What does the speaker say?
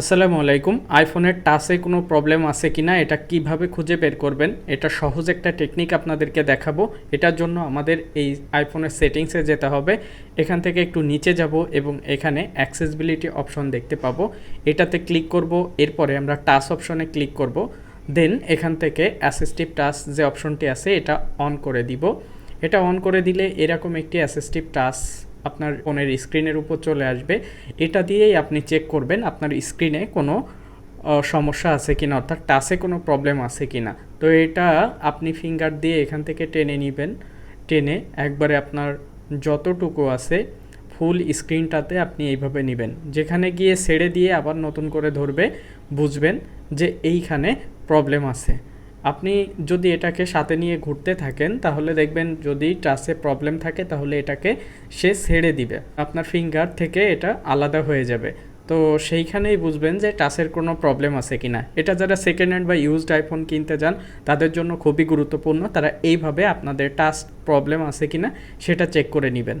আসসালামু আলাইকুম। আইফোনের টাচে কোনো প্রবলেম আছে কি না এটা কীভাবে খুঁজে বের করবেন? এটা সহজ একটা টেকনিক আপনাদেরকে দেখাবো। এটার জন্য আমাদের এই আইফোনের সেটিংসে যেতে হবে। এখান থেকে একটু নিচে যাব এবং এখানে অ্যাক্সেসিবিলিটি অপশন দেখতে পাবো। এটাতে ক্লিক করব, এরপরে আমরা টাচ অপশনে ক্লিক করব। দেন এখান থেকে অ্যাসিস্টিভ টাচ যে অপশনটি আছে, এটা অন করে দিব। এটা অন করে দিলে এরকম একটি অ্যাসিস্টিভ টাচ আপনার ফোনের স্ক্রিনের উপর চলে আসবে। এটা দিয়েই আপনি চেক করবেন আপনার স্ক্রিনে কোনো সমস্যা আছে কিনা, অর্থাৎ টাচে কোনো প্রবলেম আছে কিনা। তো এটা আপনি ফিঙ্গার দিয়ে এখান থেকে টেনে নেবেন। টেনে একবারে আপনার যতটুকু আছে ফুল স্ক্রিনটাতে আপনি এইভাবে নেবেন। যেখানে গিয়ে ছেড়ে দিয়ে আবার নতুন করে ধরবে, বুঝবেন যে এইখানে প্রবলেম আছে। আপনি যদি এটাকে সাথে নিয়ে ঘুরতে থাকেন, তাহলে দেখবেন যদি টাচে প্রবলেম থাকে, তাহলে এটাকে সে ছেড়ে দিবে। আপনার ফিঙ্গার থেকে এটা আলাদা হয়ে যাবে। তো সেইখানেই বুঝবেন যে টাচের কোনো প্রবলেম আছে কিনা। এটা যারা সেকেন্ড হ্যান্ড বা ইউজড আইফোন কিনতে যান, তাদের জন্য খুবই গুরুত্বপূর্ণ। তারা এইভাবে আপনাদের টাচ প্রবলেম আছে কিনা, সেটা চেক করে নেবেন।